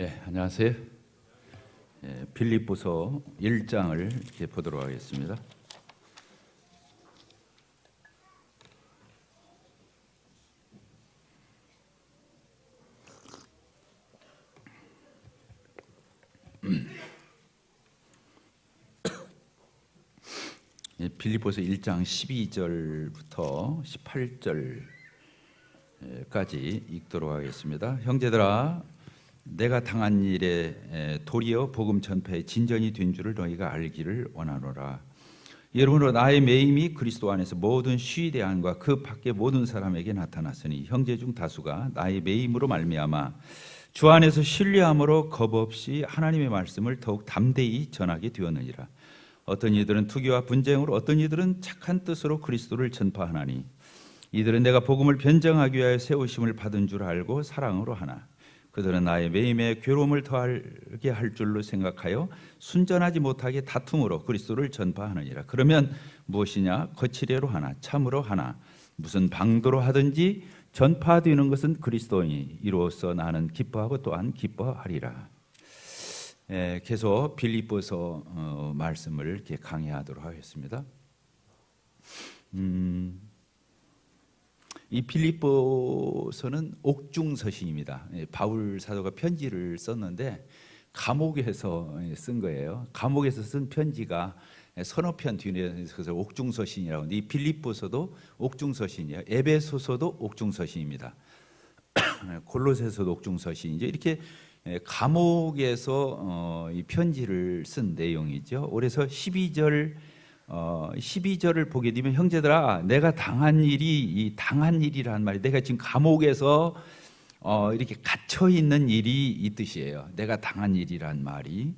예, 안녕하세요. 예, 빌립보서 1장을 이렇게 보도록 하겠습니다. 예, 빌립보서 1장 12절부터 18절까지 읽도록 하겠습니다. 형제들아 내가 당한 일에 도리어 복음 전파에 진전이 된 줄을 너희가 알기를 원하노라. 여러분으로 나의 매임이 그리스도 안에서 모든 시대안과 그 밖의 모든 사람에게 나타났으니 형제 중 다수가 나의 매임으로 말미암아 주 안에서 신뢰함으로 겁 없이 하나님의 말씀을 더욱 담대히 전하게 되었느니라. 어떤 이들은 투기와 분쟁으로 어떤 이들은 착한 뜻으로 그리스도를 전파하나니 이들은 내가 복음을 변정하기 위하여 세우심을 받은 줄 알고 사랑으로 하나 그들은 나의 매임에 괴로움을 더하게 할 줄로 생각하여 순전하지 못하게 다툼으로 그리스도를 전파하느니라. 그러면 무엇이냐? 거칠애로 하나, 참으로 하나, 무슨 방도로 하든지 전파되는 것은 그리스도니 이로써 나는 기뻐하고 또한 기뻐하리라. 예, 계속 빌립보서 어, 말씀을 이렇게 강의하도록 하겠습니다. 음, 이 필리포서는 옥중서신입니다. 예, 바울 사도가 편지를 썼는데 감옥에서 쓴 거예요. 감옥에서 쓴 편지가 서너 편 뒤에 서 옥중서신이라고 하는데 이 필리포서도 옥중서신이에요. 에베소서도 옥중서신입니다. 골로새서도 옥중서신이죠. 이렇게 감옥에서 어, 이 편지를 쓴 내용이죠. 그래서 12절 어, 12절을 보게 되면 형제들아 내가 당한 일이 이 당한 일이란 말이 내가 지금 감옥에서 어, 이렇게 갇혀 있는 일이 이 뜻이에요. 내가 당한 일이란 말이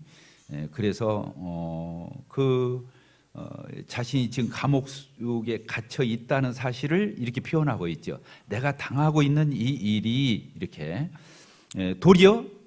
예, 그래서 어, 그 어, 자신이 지금 감옥에 갇혀 있다는 사실을 이렇게 표현하고 있죠. 내가 당하고 있는 이 일이 이렇게 예, 도리어 어,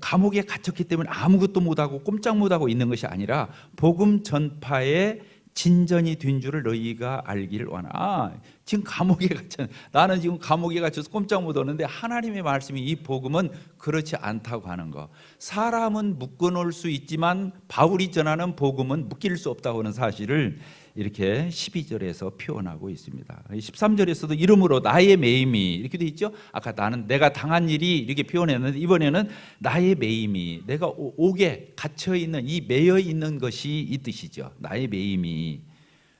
감옥에 갇혔기 때문에 아무것도 못하고 꼼짝 못하고 있는 것이 아니라 복음 전파에 진전이 된 줄을 너희가 알기를 원하. 아, 지금 감옥에 갇혀. 나는 지금 감옥에 갇혀서 꼼짝 못하는데 하나님의 말씀이 이 복음은 그렇지 않다고 하는 거. 사람은 묶어 놓을 수 있지만 바울이 전하는 복음은 묶일 수 없다고 하는 사실을 이렇게 12절에서 표현하고 있습니다. 13절에서도 이름으로 나의 매임이 이렇게 돼 있죠. 아까 나는 내가 당한 일이 이렇게 표현했는데 이번에는 나의 매임이 내가 옥에 갇혀 있는 이 매여 있는 것이 이 뜻이죠. 나의 매임이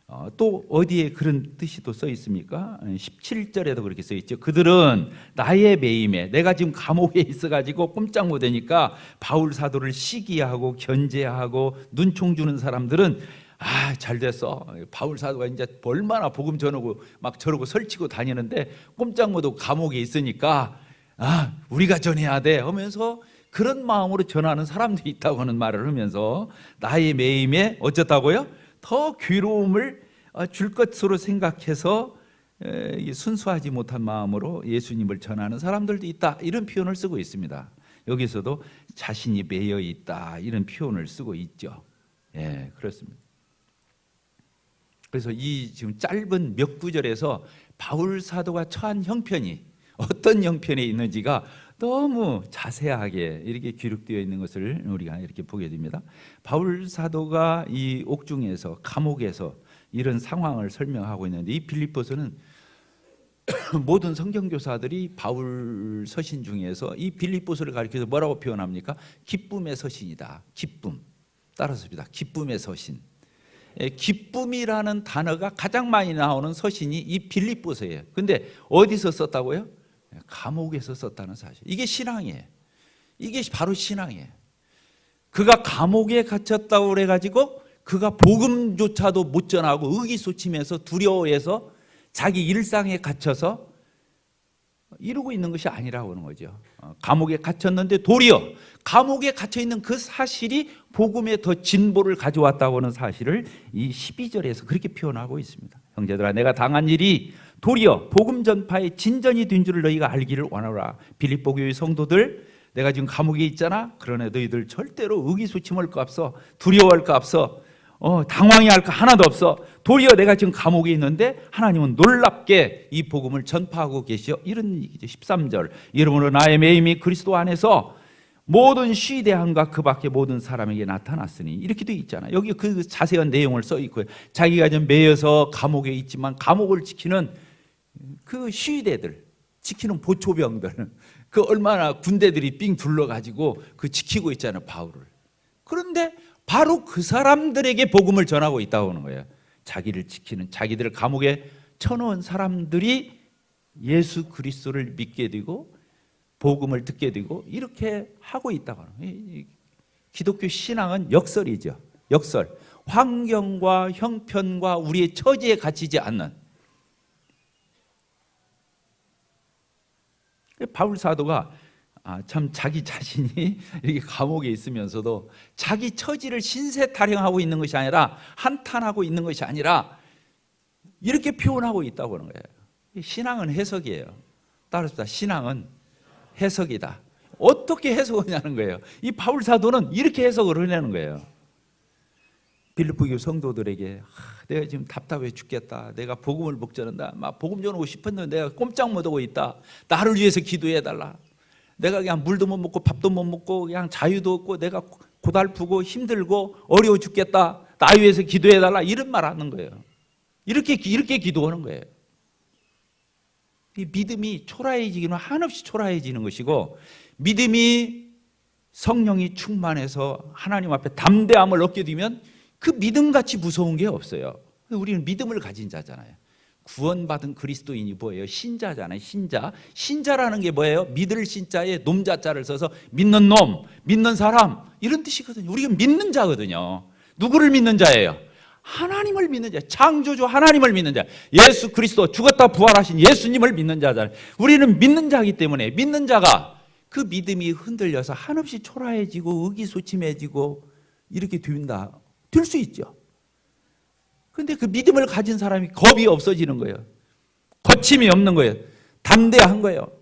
어, 또 어디에 그런 뜻이 또 써 있습니까? 17절에도 그렇게 써 있죠. 그들은 나의 매임에 내가 지금 감옥에 있어 가지고 꼼짝 못 하니까 바울 사도를 시기하고 견제하고 눈총 주는 사람들은 아, 잘 됐어. 바울 사도가 이제 얼마나 복음 전하고 막 저러고 설치고 다니는데 꼼짝 못하고 감옥에 있으니까 아, 우리가 전해야 돼 하면서 그런 마음으로 전하는 사람들이 있다고 하는 말을 하면서 나의 매임에 어쩌다고요? 더 괴로움을 어, 줄 것으로 생각해서 순수하지 못한 마음으로 예수님을 전하는 사람들도 있다. 이런 표현을 쓰고 있습니다. 여기서도 자신이 매여 있다. 이런 표현을 쓰고 있죠. 예, 그렇습니다. 그래서 이 지금 짧은 몇 구절에서 바울 사도가 처한 형편이 어떤 형편에 있는지가 너무 자세하게 이렇게 기록되어 있는 것을 우리가 이렇게 보게 됩니다. 바울 사도가 이 옥중에서 감옥에서 이런 상황을 설명하고 있는데 이 빌립보서는 모든 성경 교사들이 바울 서신 중에서 이 빌립보서를 가리켜서 뭐라고 표현합니까? 기쁨의 서신이다. 기쁨. 따라서입니다. 기쁨의 서신. 예, 기쁨이라는 단어가 가장 많이 나오는 서신이 이 빌립보서예요. 근데 어디서 썼다고요? 예, 감옥에서 썼다는 사실. 이게 신앙이에요. 이게 바로 신앙이에요. 그가 감옥에 갇혔다고 그래가지고 그가 복음조차도 못 전하고 의기소침해서 두려워해서 자기 일상에 갇혀서 이루고 있는 것이 아니라고 하는 거죠. 어, 감옥에 갇혔는데 도리어 감옥에 갇혀 있는 그 사실이 복음의 더 진보를 가져왔다고 하는 사실을 이 12절에서 그렇게 표현하고 있습니다. 형제들아 내가 당한 일이 도리어 복음 전파의 진전이 된 줄을 너희가 알기를 원하라. 빌립보 교회 성도들 내가 지금 감옥에 있잖아. 그러나 너희들 절대로 의기소침할 거 없어. 두려워할 거 없어. 어, 당황해 할거 하나도 없어. 도리어 내가 지금 감옥에 있는데 하나님은 놀랍게 이 복음을 전파하고 계시오. 이런 얘기죠. 13절. 여러분은 나의 매임이 그리스도 안에서 모든 시대함과 그 밖에 모든 사람에게 나타났으니 이렇게 돼 있잖아요. 여기 그 자세한 내용을 써 있고요. 자기가 좀 매여서 감옥에 있지만 감옥을 지키는 그 시대들, 지키는 보초병들, 그 얼마나 군대들이 삥 둘러가지고 그 지키고 있잖아요, 바울을. 그런데 바로 그 사람들에게 복음을 전하고 있다고 하는 거예요. 자기를 지키는 자기들을 감옥에 쳐놓은 사람들이 예수 그리스도를 믿게 되고 복음을 듣게 되고 이렇게 하고 있다고 하는 거예요. 기독교 신앙은 역설이죠. 역설. 환경과 형편과 우리의 처지에 갇히지 않는 바울 사도가 아, 참 자기 자신이 이렇게 감옥에 있으면서도 자기 처지를 신세 타령하고 있는 것이 아니라 한탄하고 있는 것이 아니라 이렇게 표현하고 있다고 하는 거예요. 신앙은 해석이에요. 따라서 신앙은 해석이다. 어떻게 해석하냐는 거예요. 이 바울 사도는 이렇게 해석을 해내는 거예요. 빌리포 교 성도들에게 아, 내가 지금 답답해 죽겠다. 내가 복음을 목전한다. 막 복음 전하고 싶었는데 내가 꼼짝 못하고 있다. 나를 위해서 기도해 달라. 내가 그냥 물도 못 먹고 밥도 못 먹고 그냥 자유도 없고 내가 고달프고 힘들고 어려워 죽겠다. 나 위해서 기도해 달라. 이런 말 하는 거예요. 이렇게 이렇게 기도하는 거예요. 이 믿음이 초라해지기는 한없이 초라해지는 것이고 믿음이 성령이 충만해서 하나님 앞에 담대함을 얻게 되면 그 믿음같이 무서운 게 없어요. 우리는 믿음을 가진 자잖아요. 구원받은 그리스도인이 뭐예요? 신자잖아요. 신자. 신자라는 게 뭐예요? 믿을 신자에 놈자자를 써서 믿는 놈, 믿는 사람 이런 뜻이거든요. 우리가 믿는 자거든요. 누구를 믿는 자예요? 하나님을 믿는 자, 창조주 하나님을 믿는 자, 예수 그리스도 죽었다 부활하신 예수님을 믿는 자잖아요. 우리는 믿는 자이기 때문에 믿는 자가 그 믿음이 흔들려서 한없이 초라해지고 의기소침해지고 이렇게 된다. 될 수 있죠. 근데 그 믿음을 가진 사람이 겁이 없어지는 거예요. 거침이 없는 거예요. 담대한 거예요.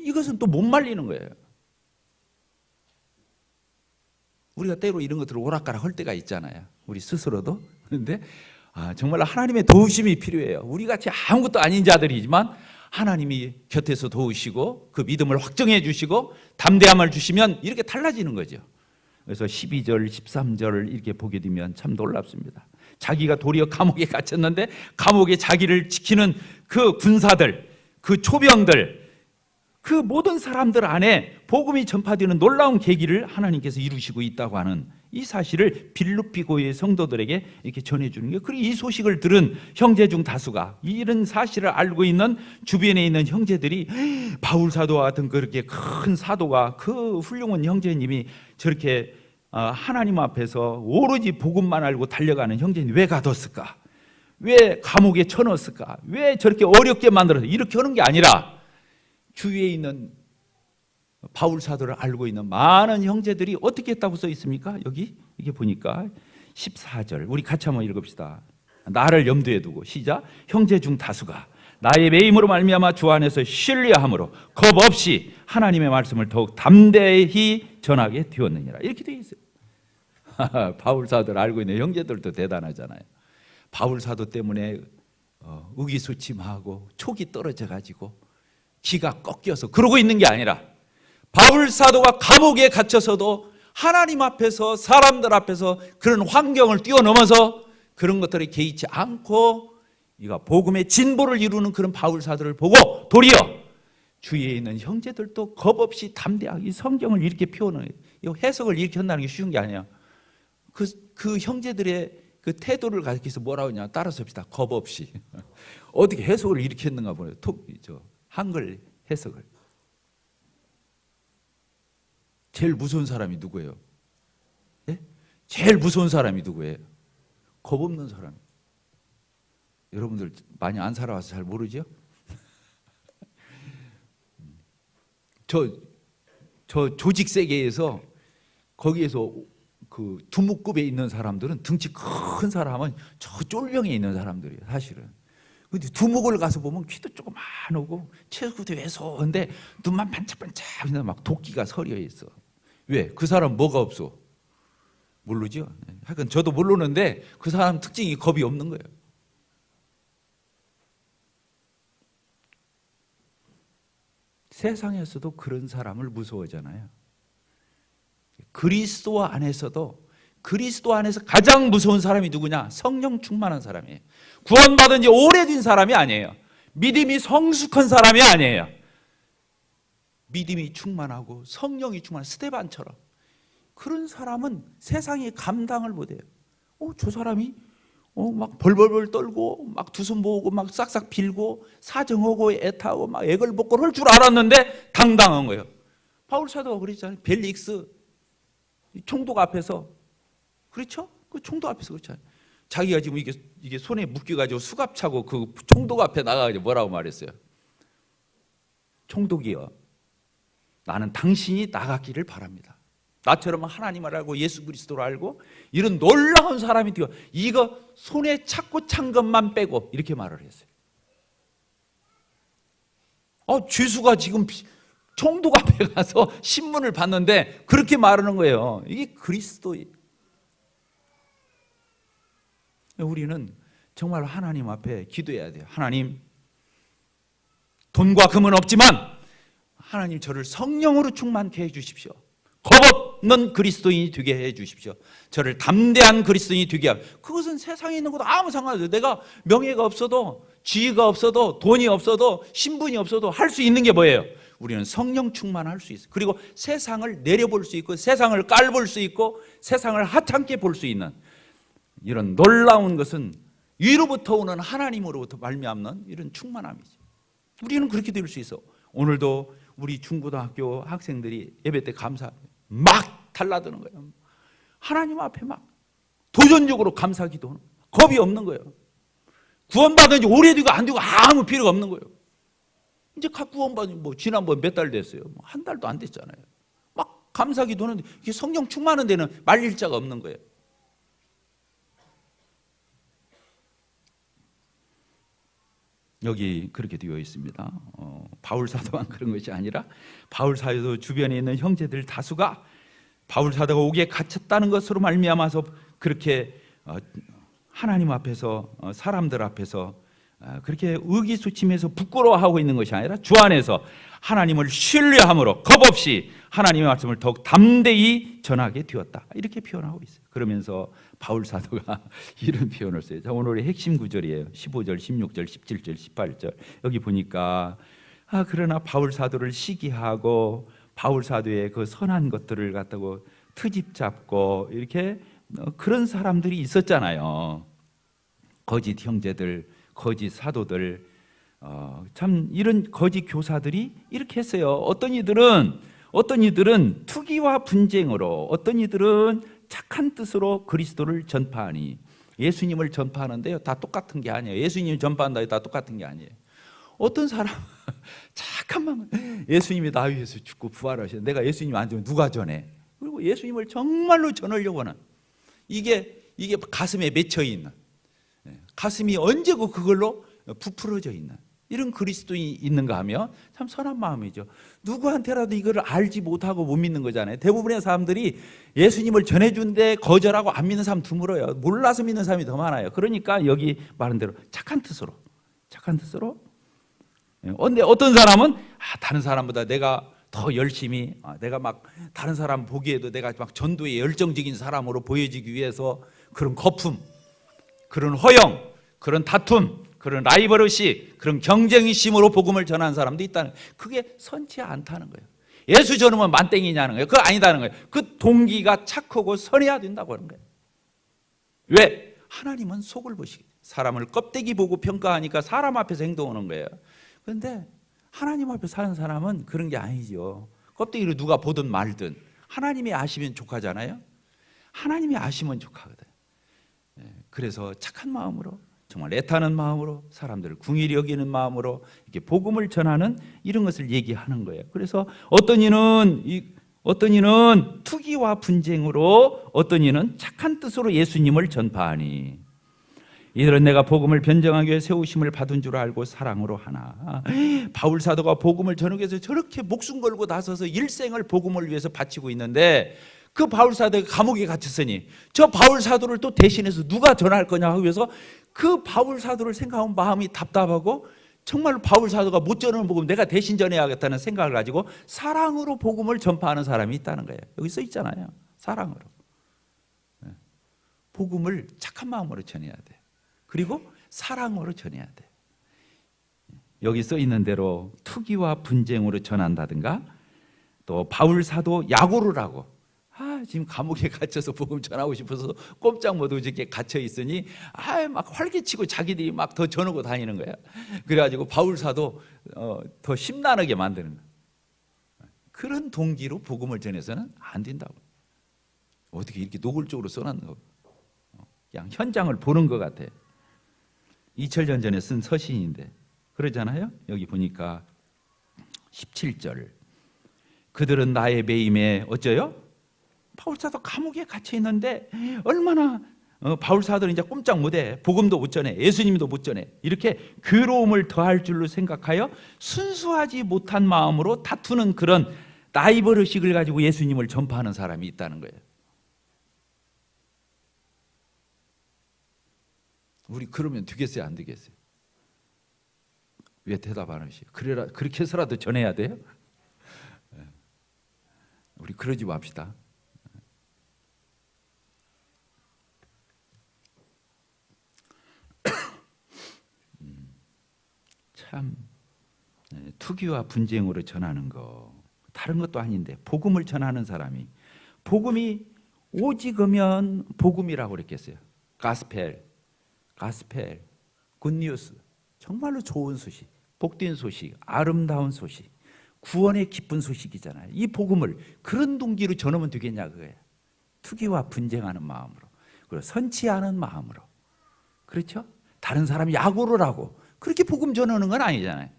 이것은 또 못 말리는 거예요. 우리가 때로 이런 것들을 오락가락 할 때가 있잖아요. 우리 스스로도. 그런데 아, 정말 하나님의 도우심이 필요해요. 우리 같이 아무것도 아닌 자들이지만 하나님이 곁에서 도우시고 그 믿음을 확정해 주시고 담대함을 주시면 이렇게 달라지는 거죠. 그래서 12절, 13절을 이렇게 보게 되면 참 놀랍습니다. 자기가 도리어 감옥에 갇혔는데 감옥에 자기를 지키는 그 군사들, 그 초병들, 그 모든 사람들 안에 복음이 전파되는 놀라운 계기를 하나님께서 이루시고 있다고 하는 이 사실을 빌루피 고의 성도들에게 이렇게 전해주는 게 그리고 이 소식을 들은 형제 중 다수가 이런 사실을 알고 있는 주변에 있는 형제들이 바울 사도와 같은 그렇게 큰 사도가 그 훌륭한 형제님이 저렇게 어, 하나님 앞에서 오로지 복음만 알고 달려가는 형제님 왜 가뒀을까? 왜 감옥에 쳐넣었을까? 왜 저렇게 어렵게 만들어서 이렇게 하는 게 아니라 주위에 있는 바울 사도를 알고 있는 많은 형제들이 어떻게 했다고 써 있습니까? 여기 이게 보니까 14절 우리 같이 한번 읽읍시다. 나를 염두에 두고 시작 형제 중 다수가 나의 매임으로 말미암아 주 안에서 신뢰함으로 겁 없이 하나님의 말씀을 더욱 담대히 전하게 되었느니라 이렇게 되어 있어요. 바울 사도를 알고 있는 형제들도 대단하잖아요. 바울 사도 때문에 어, 의기소침하고 촉이 떨어져 가지고 기가 꺾여서 그러고 있는 게 아니라 바울 사도가 감옥에 갇혀서도 하나님 앞에서 사람들 앞에서 그런 환경을 뛰어넘어서 그런 것들에 개의치 않고 이가 복음의 진보를 이루는 그런 바울 사도를 보고 도리어 주위에 있는 형제들도 겁 없이 담대하게 성경을 이렇게 표현을 해석을 이렇게 한다는 게 쉬운 게 아니에요. 그, 그 형제들의 그 태도를 가리켜서 뭐라고 하냐 따라서 합시다. 겁 없이 어떻게 해석을 했는가 보네요. 톡, 저 한글 해석을. 제일 무서운 사람이 누구예요? 예? 제일 무서운 사람이 누구예요? 겁 없는 사람. 여러분들 많이 안 살아와서 잘 모르죠? 저, 저 조직 세계에서 거기에서 그 두목급에 있는 사람들은 등치 큰 사람은 저 쫄병에 있는 사람들이에요, 사실은. 근데 두목을 가서 보면 귀도 조그만하고 체구도 왜소한데 눈만 반짝반짝 막 도끼가 서려 있어. 왜? 그 사람 뭐가 없어? 모르죠. 하여간 저도 모르는데 그 사람 특징이 겁이 없는 거예요. 세상에서도 그런 사람을 무서워하잖아요. 그리스도 안에서도 그리스도 안에서 가장 무서운 사람이 누구냐? 성령 충만한 사람이에요. 구원받은 지 오래된 사람이 아니에요. 믿음이 성숙한 사람이 아니에요. 믿음이 충만하고 성령이 충만한 스테반처럼 그런 사람은 세상이 감당을 못해요. 어, 저 사람이 어, 막 벌벌벌 떨고 막 두 손 모으고 막 싹싹 빌고 사정하고 애타고 막 애걸복걸 할 줄 알았는데 당당한 거예요. 바울 사도가 그랬잖아요. 벨릭스 총독 앞에서 그렇죠? 그 총독 앞에서 그렇잖아요. 자기가 지금 이게 이게 손에 묶여 가지고 수갑 차고 그 총독 앞에 나가 가지고 뭐라고 말했어요? 총독이여, 나는 당신이 나가기를 바랍니다. 나처럼 하나님을 알고 예수 그리스도를 알고 이런 놀라운 사람이 되어 이거 손에 찾고 찬 것만 빼고 이렇게 말을 했어요. 어, 죄수가 지금 총독 앞에 가서 신문을 봤는데 그렇게 말하는 거예요. 이게 그리스도 우리는 정말 하나님 앞에 기도해야 돼요. 하나님, 돈과 금은 없지만 하나님 저를 성령으로 충만케 해 주십시오. 겁 없는 그리스도인이 되게 해 주십시오. 저를 담대한 그리스도인이 되게 하고 그것은 세상에 있는 것도 아무 상관없어요. 내가 명예가 없어도 지위가 없어도 돈이 없어도 신분이 없어도 할 수 있는 게 뭐예요? 우리는 성령 충만할 수 있어요. 그리고 세상을 내려볼 수 있고 세상을 깔볼 수 있고 세상을 하찮게 볼 수 있는 이런 놀라운 것은 위로부터 오는 하나님으로부터 말미암는 이런 충만함이죠. 우리는 그렇게 될 수 있어. 오늘도 우리 중고등학교 학생들이 예배 때 감사 막 달라드는 거예요. 하나님 앞에 막 도전적으로 감사 기도는 겁이 없는 거예요. 구원받은 지 오래되고 안 되고 아무 필요가 없는 거예요. 이제 각 구원받은 뭐 지난번 몇 달 됐어요. 뭐 한 달도 안 됐잖아요. 막 감사 기도는 성령 충만한 데는 말릴 자가 없는 거예요. 여기 그렇게 되어 있습니다. 어, 바울 사도만 그런 것이 아니라 바울 사도 주변에 있는 형제들 다수가 바울 사도가 오기에 갇혔다는 것으로 말미암아서 그렇게 어, 하나님 앞에서 어, 사람들 앞에서 어, 그렇게 의기소침해서 부끄러워하고 있는 것이 아니라 주 안에서 하나님을 신뢰함으로 겁없이 하나님의 말씀을 더욱 담대히 전하게 되었다. 이렇게 표현하고 있어요. 그러면서 바울 사도가 이런 표현을 써요. 자, 오늘의 핵심 구절이에요. 15절, 16절, 17절, 18절. 여기 보니까 아, 그러나 바울 사도를 시기하고 바울 사도의 그 선한 것들을 갖다고 트집 잡고 이렇게 어, 그런 사람들이 있었잖아요. 거짓 형제들, 거짓 사도들, 어, 참 이런 거짓 교사들이 이렇게 했어요. 어떤 이들은 어떤 이들은 투기와 분쟁으로, 어떤 이들은 착한 뜻으로 그리스도를 전파하니 예수님을 전파하는데요. 다 똑같은 게 아니에요. 예수님 전파한다 다 똑같은 게 아니에요. 어떤 사람 마음 예수님이 나 위해서 죽고 부활하셔. 내가 예수님 안 주면 누가 전해? 그리고 예수님을 정말로 전하려고 하는 이게 이게 가슴에 맺혀 있는 예, 가슴이 언제고 그걸로 부풀어져 있는 이런 그리스도인이 있는가 하면 참 선한 마음이죠. 누구한테라도 이거를 알지 못하고 못 믿는 거잖아요. 대부분의 사람들이 예수님을 전해준데 거절하고 안 믿는 사람 드물어요. 몰라서 믿는 사람이 더 많아요. 그러니까 여기 말한 대로 착한 뜻으로, 착한 뜻으로. 근데 어떤 사람은 아, 다른 사람보다 내가 더 열심히, 아, 내가 막 다른 사람 보기에도 내가 막 전도에 열정적인 사람으로 보여지기 위해서 그런 거품, 그런 허영, 그런 다툼, 그런 라이벌 의식, 그런 경쟁의심으로 복음을 전하는 사람도 있다는 거예요. 그게 선치 않다는 거예요. 예수 전으면 만땡이냐는 거예요. 그거 아니다는 거예요. 그 동기가 착하고 선해야 된다고 하는 거예요. 왜? 하나님은 속을 보시기. 사람을 껍데기 보고 평가하니까 사람 앞에서 행동하는 거예요. 그런데 하나님 앞에 사는 사람은 그런 게 아니죠. 껍데기를 누가 보든 말든 하나님이 아시면 족하잖아요. 하나님이 아시면 족하거든. 예, 그래서 착한 마음으로 정말 애타는 마음으로 사람들을 궁일이 여기는 마음으로 이렇게 복음을 전하는 이런 것을 얘기하는 거예요. 그래서 어떤 이는 어떤 이는 투기와 분쟁으로 어떤 이는 착한 뜻으로 예수님을 전파하니 이들은 내가 복음을 변정하기 위해 세우심을 받은 줄 알고 사랑으로 하나 바울 사도가 복음을 전하기 위해서 저렇게 목숨 걸고 나서서 일생을 복음을 위해서 바치고 있는데 그 바울 사도가 감옥에 갇혔으니 저 바울 사도를 또 대신해서 누가 전할 거냐 하고 해서 그 바울 사도를 생각하면 마음이 답답하고 정말 바울 사도가 못 전하는 복음 내가 대신 전해야겠다는 생각을 가지고 사랑으로 복음을 전파하는 사람이 있다는 거예요. 여기 써 있잖아요. 사랑으로. 네. 복음을 착한 마음으로 전해야 돼. 그리고 사랑으로 전해야 돼. 여기 써 있는 대로 투기와 분쟁으로 전한다든가 또 바울 사도 하고 아 지금 감옥에 갇혀서 복음 전하고 싶어서 꼼짝 못 이렇게 갇혀 있으니 아 막 활기치고 자기들이 막 더 전하고 다니는 거야. 그래가지고 바울 사도 어, 더 심란하게 만드는 거야. 그런 동기로 복음을 전해서는 안 된다고. 어떻게 이렇게 노골적으로 써놨는 거? 그냥 현장을 보는 것 같아. 2000년 전에 쓴 서신인데 그러잖아요. 여기 보니까 17절. 그들은 나의 배임에 어쩌요? 바울사도 감옥에 갇혀 있는데 얼마나 어, 바울사들은 이제 꼼짝 못해 복음도 못 전해 예수님도 못 전해 이렇게 괴로움을 더할 줄로 생각하여 순수하지 못한 마음으로 다투는 그런 나이버 의식을 가지고 예수님을 전파하는 사람이 있다는 거예요. 우리 그러면 되겠어요, 안 되겠어요? 왜 대답 안 하시요? 그래라 그렇게 해서라도 전해야 돼요? 예. 우리 그러지 맙시다. 참 예, 투기와 분쟁으로 전하는 거 다른 것도 아닌데 복음을 전하는 사람이 복음이 오직으면 복음이라고 그랬겠어요. 가스펠, 가스펠, 굿뉴스 정말로 좋은 소식. 복된 소식, 아름다운 소식, 구원의 기쁜 소식이잖아요. 이 복음을 그런 동기로 전하면 되겠냐 그거예요. 투기와 분쟁하는 마음으로, 그리고 선치 않은 마음으로, 그렇죠? 다른 사람이 야구를 하고 그렇게 복음 전하는 건 아니잖아요.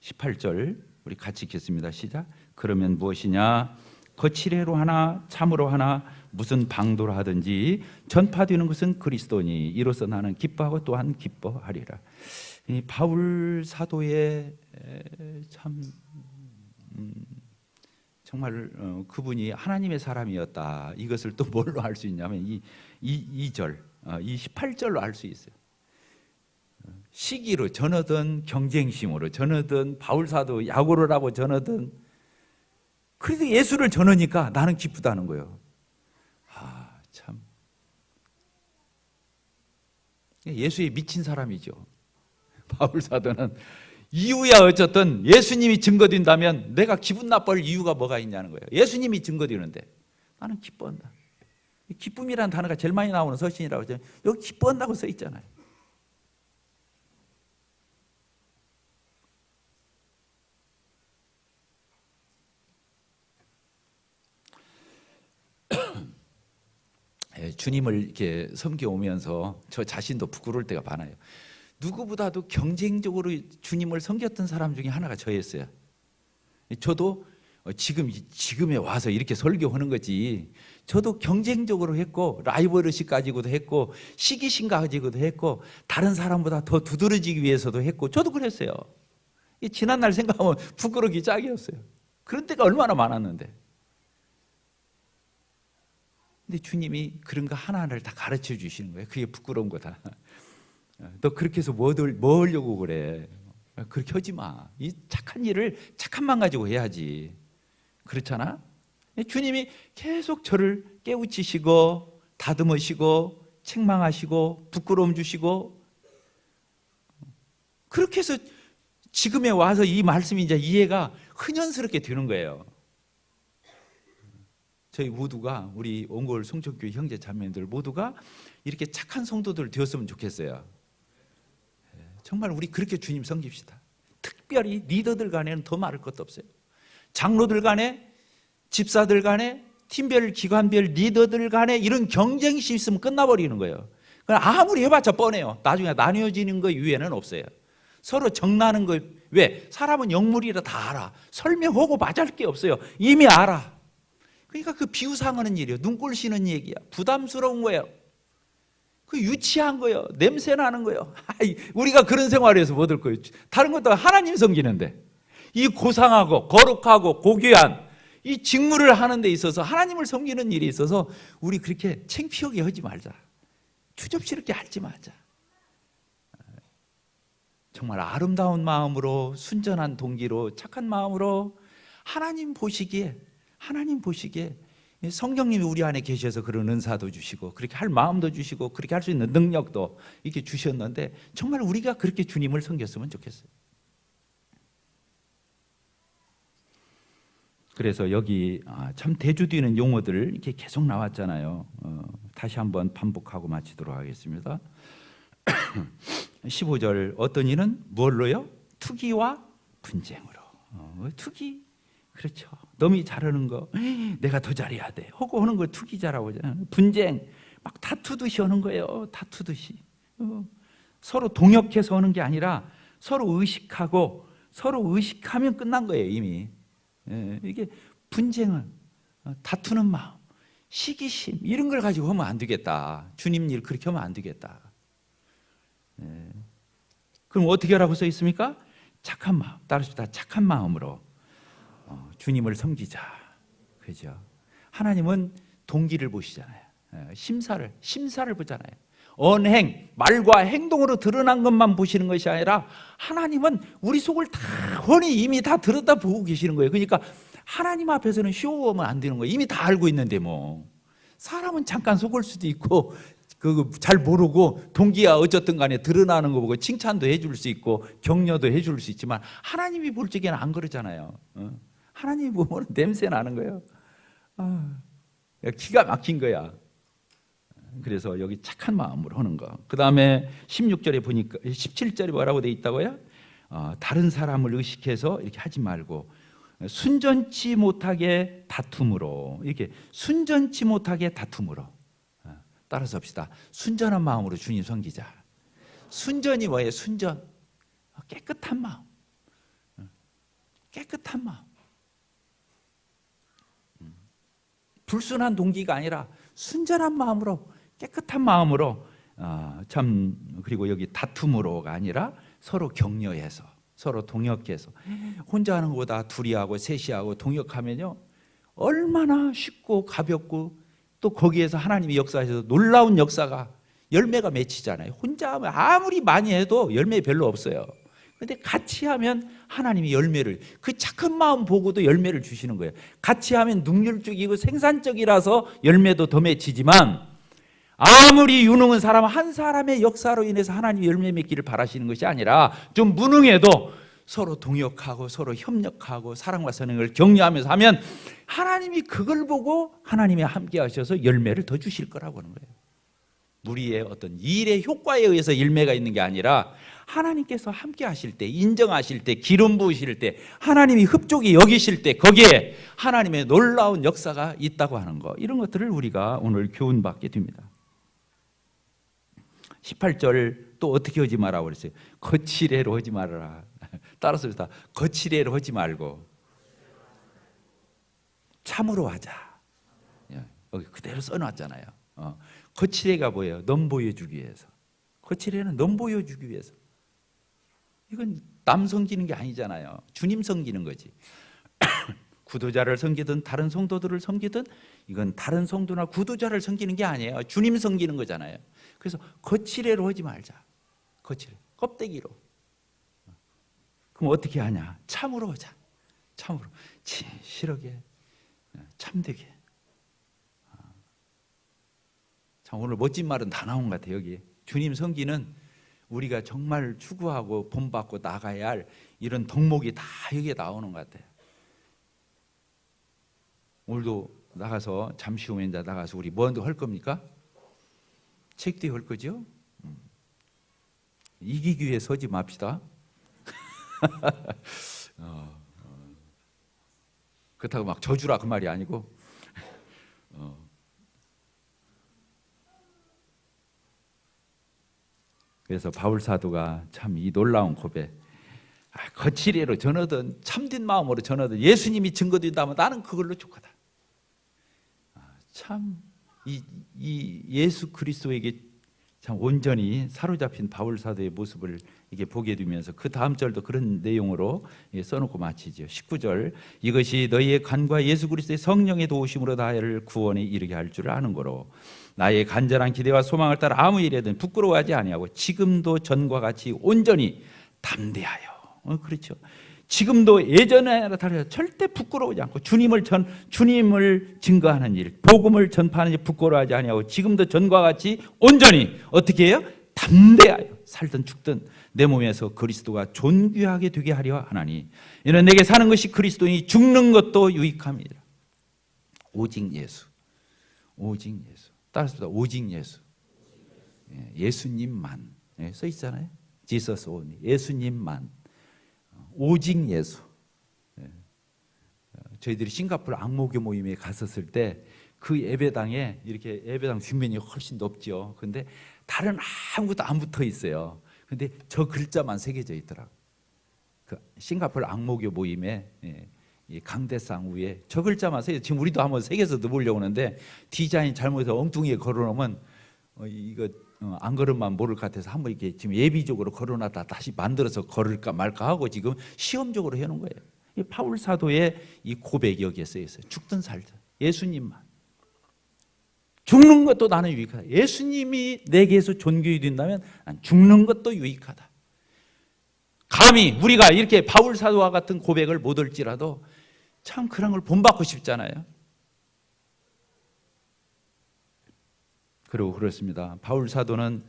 (18절) 우리 같이 읽겠습니다 시작 그러면 무엇이냐 거칠애로 하나 참으로 하나 무슨 방도로 하든지 전파되는 것은 그리스도니 이로써 나는 기뻐하고 또한 기뻐하리라. 이 바울 사도의 참 음, 정말 어, 그분이 하나님의 사람이었다. 이것을 또 뭘로 알 수 있냐면 이, 이 2절, 어, 이 18절로 알 수 있어요. 시기로 전하든 경쟁심으로 전하든 바울 사도 야고를 하고 전하든 그래도 예수를 전하니까 나는 기쁘다는 거예요. 아, 참. 예수에 미친 사람이죠. 바울 사도는 이유야 어쨌든 예수님이 증거된다면 내가 기분 나쁠 이유가 뭐가 있냐는 거예요. 예수님이 증거되는데 나는 기뻐한다. 기쁨이라는 단어가 제일 많이 나오는 서신이라고 하죠. 여기 기뻐한다고 써 있잖아요. 예, 주님을 이렇게 섬겨오면서 저 자신도 부끄러울 때가 많아요. 누구보다도 경쟁적으로 주님을 섬겼던 사람 중에 하나가 저였어요. 저도 지금 지금에 와서 이렇게 설교하는 거지. 저도 경쟁적으로 했고 라이벌 의식 가지고도 했고 시기심 가지고도 했고 다른 사람보다 더 두드러지기 위해서도 했고 저도 그랬어요. 지난 날 생각하면 부끄러기 짝이었어요. 그런 때가 얼마나 많았는데. 근데 주님이 그런 거 하나하나를 다 가르쳐 주시는 거예요. 그게 부끄러운 거다. 너 그렇게 해서 뭐, 뭐 하려고 그래? 그렇게 하지 마. 이 착한 일을 착한 만 가지고 해야지. 그렇잖아? 주님이 계속 저를 깨우치시고 다듬으시고 책망하시고 부끄러움 주시고 그렇게 해서 지금에 와서 이 말씀이 이제 이해가 흔연스럽게 되는 거예요. 저희 모두가 우리 옹골 성적교 형제 자매들 모두가 이렇게 착한 성도들 되었으면 좋겠어요. 예, 정말 우리 그렇게 주님 섬깁시다. 특별히 리더들 간에는 더 말할 것도 없어요. 장로들 간에, 집사들 간에, 팀별, 기관별 리더들 간에 이런 경쟁심 있으면 끝나버리는 거예요. 아무리 해봤자 뻔해요. 나중에 나뉘어지는 거 이외에는 없어요. 서로 정나는 거, 왜? 사람은 영물이라 다 알아. 설명하고 맞을 게 없어요. 이미 알아. 그러니까 그 비우상하는 일이에요. 눈꼴 쉬는 얘기야. 부담스러운 거예요. 그 유치한 거예요. 냄새 나는 거예요. 우리가 그런 생활에서 뭐 얻을 거예요? 다른 것도 하나님 섬기는데 이 고상하고 거룩하고 고귀한 이 직무를 하는 데 있어서 하나님을 섬기는 일에 있어서 우리 그렇게 창피하게 하지 말자. 추접스럽게 하지 말자. 정말 아름다운 마음으로 순전한 동기로 착한 마음으로 하나님 보시기에 하나님 보시기에 성령님이 우리 안에 계셔서 그런 은사도 주시고 그렇게 할 마음도 주시고 그렇게 할 수 있는 능력도 이렇게 주셨는데 정말 우리가 그렇게 주님을 섬겼으면 좋겠어요. 그래서 여기 아, 참 대주되는 용어들 이렇게 계속 나왔잖아요. 어, 다시 한번 반복하고 마치도록 하겠습니다. 15절 어떤 이는 뭘로요? 투기와 분쟁으로. 어, 투기 그렇죠. 너이 잘하는 거 내가 더 잘해야 돼. 하고 하는 거 투기자라고 하잖아요. 분쟁 막 다투듯이 하는 거예요. 다투듯이. 어, 서로 동역해서 하는 게 아니라 서로 의식하고 서로 의식하면 끝난 거예요 이미. 예, 이게 분쟁을 어, 다투는 마음, 시기심 이런 걸 가지고 하면 안 되겠다. 주님 일 그렇게 하면 안 되겠다. 예. 그럼 어떻게 하라고 써 있습니까? 착한 마음, 따라서 착한 마음으로 어, 주님을 섬기자. 그죠? 하나님은 동기를 보시잖아요. 예, 심사를 심사를 보잖아요. 언행, 말과 행동으로 드러난 것만 보시는 것이 아니라 하나님은 우리 속을 다 훤히 이미 다 들여다보고 계시는 거예요. 그러니까 하나님 앞에서는 쇼하면 안 되는 거예요. 이미 다 알고 있는데 뭐. 사람은 잠깐 속을 수도 있고 그 잘 모르고 동기야 어쨌든 간에 드러나는 거 보고 칭찬도 해줄 수 있고 격려도 해줄 수 있지만 하나님이 볼 적에는 안 그러잖아요. 어? 하나님이 보면 냄새 나는 거예요. 아, 기가 막힌 거야. 그래서 여기 착한 마음으로 하는 거. 그 다음에 16절에 보니까 17절에 뭐라고 돼 있다고요? 어, 다른 사람을 의식해서 이렇게 하지 말고 순전치 못하게 다툼으로 이렇게 순전치 못하게 다툼으로 어, 따라서 합시다. 순전한 마음으로 주님 섬기자. 순전이 뭐예요? 순전 어, 깨끗한 마음. 어, 깨끗한 마음. 음. 불순한 동기가 아니라 순전한 마음으로 깨끗한 마음으로 어, 참 그리고 여기 다툼으로가 아니라 서로 격려해서 서로 동역해서 혼자 하는 것보다 둘이 하고 셋이 하고 동역하면요 얼마나 쉽고 가볍고 또 거기에서 하나님이 역사하셔서 놀라운 역사가 열매가 맺히잖아요. 혼자 하면 아무리 많이 해도 열매 별로 없어요. 근데 같이 하면 하나님이 열매를 그 착한 마음 보고도 열매를 주시는 거예요. 같이 하면 능률적이고 생산적이라서 열매도 더 맺히지만 아무리 유능한 사람 한 사람의 역사로 인해서 하나님이 열매 맺기를 바라시는 것이 아니라 좀 무능해도 서로 동역하고 서로 협력하고 사랑과 선행을 격려하면서 하면 하나님이 그걸 보고 하나님이 함께 하셔서 열매를 더 주실 거라고 하는 거예요. 우리의 어떤 일의 효과에 의해서 열매가 있는 게 아니라 하나님께서 함께 하실 때, 인정하실 때, 기름 부으실 때, 하나님이 흡족히 여기실 때, 거기에 하나님의 놀라운 역사가 있다고 하는 거. 이런 것들을 우리가 오늘 교훈받게 됩니다. 18절 또 어떻게 하지 마라 그랬어요. 거칠애로 하지 말아라. 따라서 다 거칠애로 하지 말고 참으로 하자. 예, 여기 그대로 써놨잖아요. 어. 거칠애가 뭐예요? 넘 보여주기 위해서. 거칠애는 넘 보여주기 위해서. 이건 남 섬기는 게 아니잖아요. 주님 섬기는 거지. 구도자를 섬기든 다른 성도들을 섬기든 이건 다른 성도나 구도자를 섬기는 게 아니에요. 주님 섬기는 거잖아요. 그래서 거칠애로 하지 말자. 거칠애. 껍데기로. 그럼 어떻게 하냐? 참으로 하자. 참으로. 진실하게. 참되게. 참 오늘 멋진 말은 다 나온 것 같아요. 여기. 주님 성기는 우리가 정말 추구하고 본받고 나가야 할 이런 덕목이 다 여기에 나오는 것 같아요. 오늘도 나가서 잠시 후에 이제 나가서 우리 뭐할 겁니까? 책도 할 거죠? 음. 이기기 위해 서지 맙시다. 어, 어. 그렇다고 막 저주라 그 말이 아니고 어. 그래서 바울 사도가 참 이 놀라운 고백. 아, 거칠애로 전하든 참된 마음으로 전하든 예수님이 증거된다면 나는 그걸로 족하다. 아, 참이 이 예수 그리스도에게 참 온전히 사로잡힌 바울 사도의 모습을 이게 보게 되면서 그 다음 절도 그런 내용으로 예, 써놓고 마치죠. 19절 이것이 너희의 간과 예수 그리스도의 성령의 도우심으로 나를 구원에 이르게 할 줄 아는 거로 나의 간절한 기대와 소망을 따라 아무 일에든 부끄러워하지 아니하고 지금도 전과 같이 온전히 담대하여 어, 그렇죠. 지금도 예전에 다르 절대 부끄러우지 않고 주님을 전 주님을 증거하는 일, 복음을 전파하는 일 부끄러워하지 아니하고 지금도 전과 같이 온전히 어떻게 해요? 담대하여 살든 죽든 내 몸에서 그리스도가 존귀하게 되게 하려 하나니 이는 내게 사는 것이 그리스도니 죽는 것도 유익함이라. 오직 예수, 오직 예수. 따라서 오직 예수. 예, 예수님만 예, 써 있잖아요. 지서스 온 예수님만. 오직 예수. 예. 저희들이 싱가포르 악모교 모임에 갔었을 때 그 예배당에 이렇게 예배당 뒷면이 훨씬 높죠. 근데 다른 아무것도 안 붙어 있어요. 근데 저 글자만 새겨져 있더라고. 그 싱가포르 악모교 모임에 예, 이 강대상 위에 저 글자만 새겨. 지금 우리도 한번 새겨서 넣어보려고 하는데 디자인 잘못해서 엉뚱하게 걸어놓으면 어, 이거 어, 안 걸으면 모를 것 같아서 한번 이렇게 지금 예비적으로 걸어놨다 다시 만들어서 걸을까 말까 하고 지금 시험적으로 해놓은 거예요. 이 파울 사도의 이 고백이 여기에 쓰여 있어요. 죽든 살든 예수님만 죽는 것도 나는 유익하다. 예수님이 내게서 존귀이 된다면 난 죽는 것도 유익하다. 감히 우리가 이렇게 바울 사도와 같은 고백을 못 할지라도 참 그런 걸 본받고 싶잖아요. 그리고 그렇습니다. 바울 사도는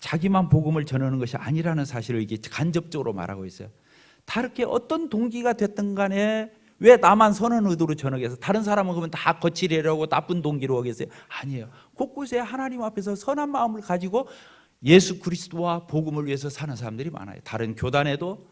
자기만 복음을 전하는 것이 아니라는 사실을 이게 간접적으로 말하고 있어요. 다르게 어떤 동기가 됐든 간에 왜 나만 선한 의도로 전하겠어? 다른 사람은 그러면 다 거칠으려고 나쁜 동기로 하겠어요? 아니에요. 곳곳에 하나님 앞에서 선한 마음을 가지고 예수 그리스도와 복음을 위해서 사는 사람들이 많아요. 다른 교단에도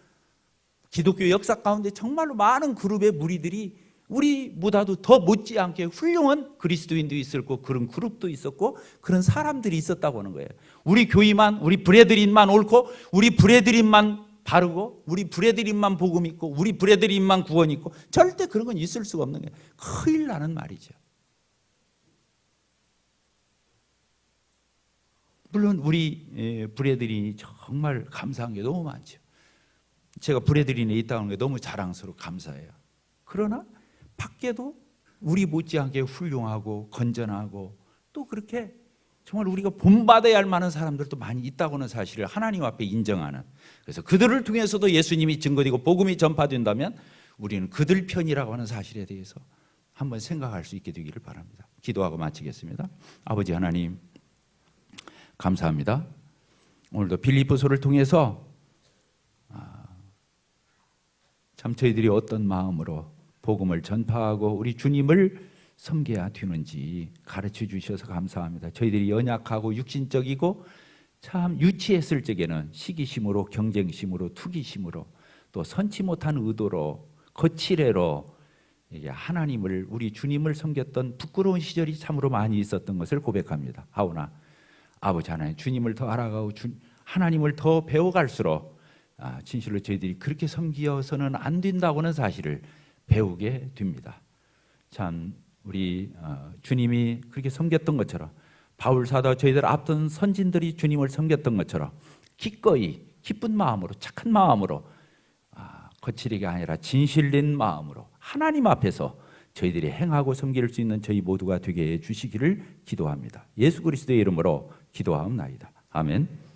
기독교 역사 가운데 정말로 많은 그룹의 무리들이 우리보다도 더 못지않게 훌륭한 그리스도인도 있었고 그런 그룹도 있었고 그런 사람들이 있었다고 하는 거예요. 우리 교회만 우리 브레드린만 옳고 우리 브레드린만 바르고 우리 브레드린만 복음 있고 우리 브레드린만 구원 있고 절대 그런 건 있을 수가 없는 게 큰일 나는 말이죠. 물론 우리 브레드린이 정말 감사한 게 너무 많죠. 제가 브레드린에 있다는 게 너무 자랑스럽고 감사해요. 그러나 밖에도 우리 못지않게 훌륭하고 건전하고 또 그렇게 정말 우리가 본받아야 할 만한 사람들도 많이 있다고는 사실을 하나님 앞에 인정하는 그래서 그들을 통해서도 예수님이 증거되고 복음이 전파된다면 우리는 그들 편이라고 하는 사실에 대해서 한번 생각할 수 있게 되기를 바랍니다. 기도하고 마치겠습니다. 아버지 하나님 감사합니다. 오늘도 빌리포서를 통해서 아, 참 저희들이 어떤 마음으로 복음을 전파하고 우리 주님을 섬겨야 되는지 가르쳐 주셔서 감사합니다. 저희들이 연약하고 육신적이고 참 유치했을 적에는 시기심으로 경쟁심으로 투기심으로 또 선치 못한 의도로 거칠애로 하나님을 우리 주님을 섬겼던 부끄러운 시절이 참으로 많이 있었던 것을 고백합니다. 하오나 아버지 하나님 주님을 더 알아가고 주, 하나님을 더 배워갈수록 아, 진실로 저희들이 그렇게 섬기어서는 안 된다고는 사실을 배우게 됩니다. 참 우리 어, 주님이 그렇게 섬겼던 것처럼 바울 사도 저희들 앞선 선진들이 주님을 섬겼던 것처럼 기꺼이 기쁜 마음으로 착한 마음으로 아, 거칠게 아니라 진실된 마음으로 하나님 앞에서 저희들이 행하고 섬길 수 있는 저희 모두가 되게 해 주시기를 기도합니다. 예수 그리스도의 이름으로 기도하옵나이다. 아멘.